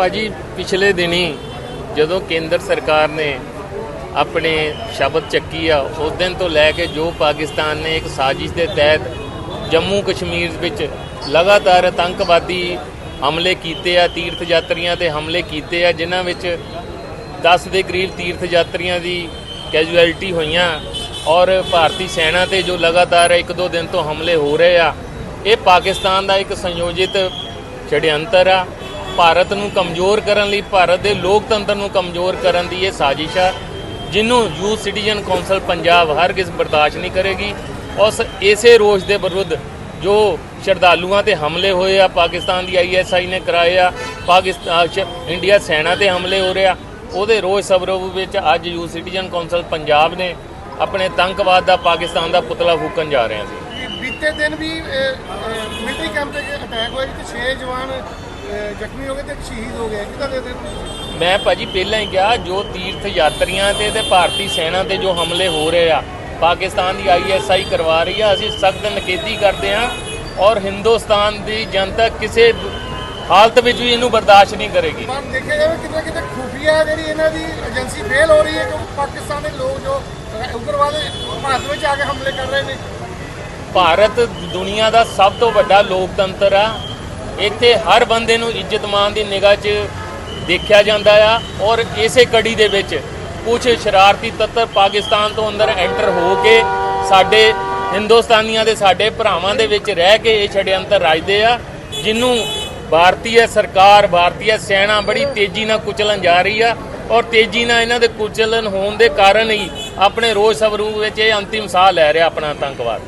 ਭਾਜੀ, ਪਿਛਲੇ ਦਿਨੀ ਜਦੋਂ ਕੇਂਦਰ ਸਰਕਾਰ ਨੇ ਆਪਣੇ ਸ਼ਬਦ ਚੱਕੀ ਆ, ਉਸ ਦਿਨ ਤੋਂ ਲੈ ਕੇ ਜੋ ਪਾਕਿਸਤਾਨ ਨੇ ਇੱਕ ਸਾਜ਼ਿਸ਼ ਦੇ ਤਹਿਤ ਜੰਮੂ ਕਸ਼ਮੀਰ ਵਿੱਚ ਲਗਾਤਾਰ ਆਤੰਕਵਾਦੀ ਹਮਲੇ ਕੀਤੇ ਆ ਤੀਰਥ ਯਾਤਰੀਆਂ ਤੇ ਹਮਲੇ ਕੀਤੇ ਆ, ਜਿਨ੍ਹਾਂ ਵਿੱਚ 10 ਦੇ ਕਰੀਬ ਤੀਰਥ ਯਾਤਰੀਆਂ ਦੀ ਕੈਜੂਅਲਟੀ ਹੋਈਆਂ ਔਰ ਭਾਰਤੀ ਸੈਨਾ ਤੇ ਜੋ ਲਗਾਤਾਰ ਇੱਕ ਦੋ ਦਿਨ ਤੋਂ ਹਮਲੇ ਹੋ ਰਹੇ ਆ, ਇਹ ਪਾਕਿਸਤਾਨ ਦਾ ਇੱਕ ਸੰਯੋਜਿਤ ਛੜਯੰਤਰ ਆ। ਭਾਰਤ ਨੂੰ ਕਮਜ਼ੋਰ ਕਰਨ ਲਈ, ਭਾਰਤ ਦੇ ਲੋਕਤੰਤਰ ਨੂੰ ਕਮਜ਼ੋਰ ਕਰਨ ਦੀ ਇਹ ਸਾਜ਼ਿਸ਼ ਆ ਜਿਹਨੂੰ ਯੂਥ ਸਿਟੀਜ਼ਨ ਕੌਂਸਲ ਪੰਜਾਬ ਹਰਗਿਜ਼ ਬਰਦਾਸ਼ਤ ਨਹੀਂ ਕਰੇਗੀ। ਉਸ ਇਸੇ ਰੋਸ਼ ਦੇ ਵਿਰੁੱਧ ਜੋ ਸ਼ਰਧਾਲੂਆਂ ਤੇ ਹਮਲੇ ਹੋਏ ਆ, ਪਾਕਿਸਤਾਨ ਦੀ ਆਈਐਸਆਈ ਨੇ ਕਰਾਏ ਆ ਪਾਕਿਸਤਾਨ ਇੰਡੀਆ ਸੈਨਾ ਤੇ ਹਮਲੇ ਹੋ ਰਹੇ ਆ, ਉਹਦੇ ਰੋਸ਼ ਸਬਰੂਪ ਵਿੱਚ ਅੱਜ ਯੂਥ ਸਿਟੀਜ਼ਨ ਕੌਂਸਲ ਪੰਜਾਬ ਨੇ ਆਪਣੇ ਤੰਕਵਾਦ ਦਾ ਪਾਕਿਸਤਾਨ ਦਾ ਪੁਤਲਾ ਫੂਕਣ ਜਾ ਰਹੇ ਸੀ। ਬੀਤੇ ਦਿਨ ਵੀ ਮਿਲਟਰੀ ਕੈਂਪ ਤੇ ਅਟੈਕ ਹੋਇਆ ਜਿੱਥੇ 6 ਜਵਾਨ ਜ਼ਖਮੀ ਹੋ ਗਏ ਤੇ ਇੱਕ ਸ਼ਹੀਦ ਹੋ ਗਿਆ ਕਿਦਾਂ ਦੇ ਦਿਨ ਮੈਂ ਭਾਜੀ ਪਹਿਲਾਂ ਹੀ ਕਿਹਾ ਜੋ ਤੀਰਥ ਯਾਤਰੀਆਂ ਤੇ ਤੇ ਭਾਰਤੀ ਸੈਨਾ ਤੇ ਜੋ ਹਮਲੇ ਹੋ ਰਹੇ ਆ ਪਾਕਿਸਤਾਨ ਦੀ ਆਈਐਸਆਈ ਕਰਵਾ ਰਹੀ ਆ ਅਸੀਂ ਸਖਤ ਨਕੇਦੀ ਕਰਦੇ ਆ ਔਰ ਹਿੰਦੁਸਤਾਨ ਦੀ ਜਨਤਾ ਕਿਸੇ ਹਾਲਤ ਵਿੱਚ ਵੀ ਇਹਨੂੰ ਬਰਦਾਸ਼ਤ ਨਹੀਂ ਕਰੇਗੀ। ਪਰ ਦੇਖਿਆ ਜਾਵੇ ਕਿਤੇ ਕਿਤੇ ਖੁਫੀਆ ਜਿਹੜੀ ਇਹਨਾਂ ਦੀ ਏਜੰਸੀ ਫੇਲ ਹੋ ਰਹੀ ਹੈ ਕਿਉਂਕਿ ਪਾਕਿਸਤਾਨ ਦੇ ਲੋਕ ਜੋ ਉਗਰਵਾਦ ਭਾਰਤ ਵਿੱਚ ਆ ਕੇ ਹਮਲੇ ਕਰ ਰਹੇ ਨੇ। ਭਾਰਤ ਦੁਨੀਆ ਦਾ ਸਭ ਤੋਂ ਵੱਡਾ ਲੋਕਤੰਤਰ ਆ ਇੱਥੇ ਹਰ ਬੰਦੇ ਨੂੰ ਇੱਜ਼ਤ ਮਾਨ ਦੀ ਨਿਗਾਹ 'ਚ ਦੇਖਿਆ ਜਾਂਦਾ ਆ ਔਰ ਇਸੇ ਕੜੀ ਦੇ ਵਿੱਚ ਕੁਝ ਸ਼ਰਾਰਤੀ ਤੱਤਰ ਪਾਕਿਸਤਾਨ ਤੋਂ ਅੰਦਰ ਐਂਟਰ ਹੋ ਕੇ ਸਾਡੇ ਹਿੰਦੁਸਤਾਨੀਆਂ ਦੇ ਸਾਡੇ ਭਰਾਵਾਂ ਦੇ ਵਿੱਚ ਰਹਿ ਕੇ ਇਹ ਛੜਯੰਤਰ ਰਚਦੇ ਆ ਜਿਹਨੂੰ ਭਾਰਤੀ ਸਰਕਾਰ ਭਾਰਤੀ ਸੈਨਾ ਬੜੀ ਤੇਜ਼ੀ ਨਾਲ ਕੁਚਲਣ ਜਾ ਰਹੀ ਆ ਔਰ ਤੇਜ਼ੀ ਨਾਲ ਇਹਨਾਂ ਦੇ ਕੁਚਲਣ ਹੋਣ ਦੇ ਕਾਰਨ ਹੀ ਆਪਣੇ ਰੋਜ਼ ਸਵਰੂਪ ਵਿੱਚ ਇਹ ਅੰਤਿਮ ਸਾਹ ਲੈ ਰਿਹਾ ਆਪਣਾ ਆਤੰਕਵਾਦ।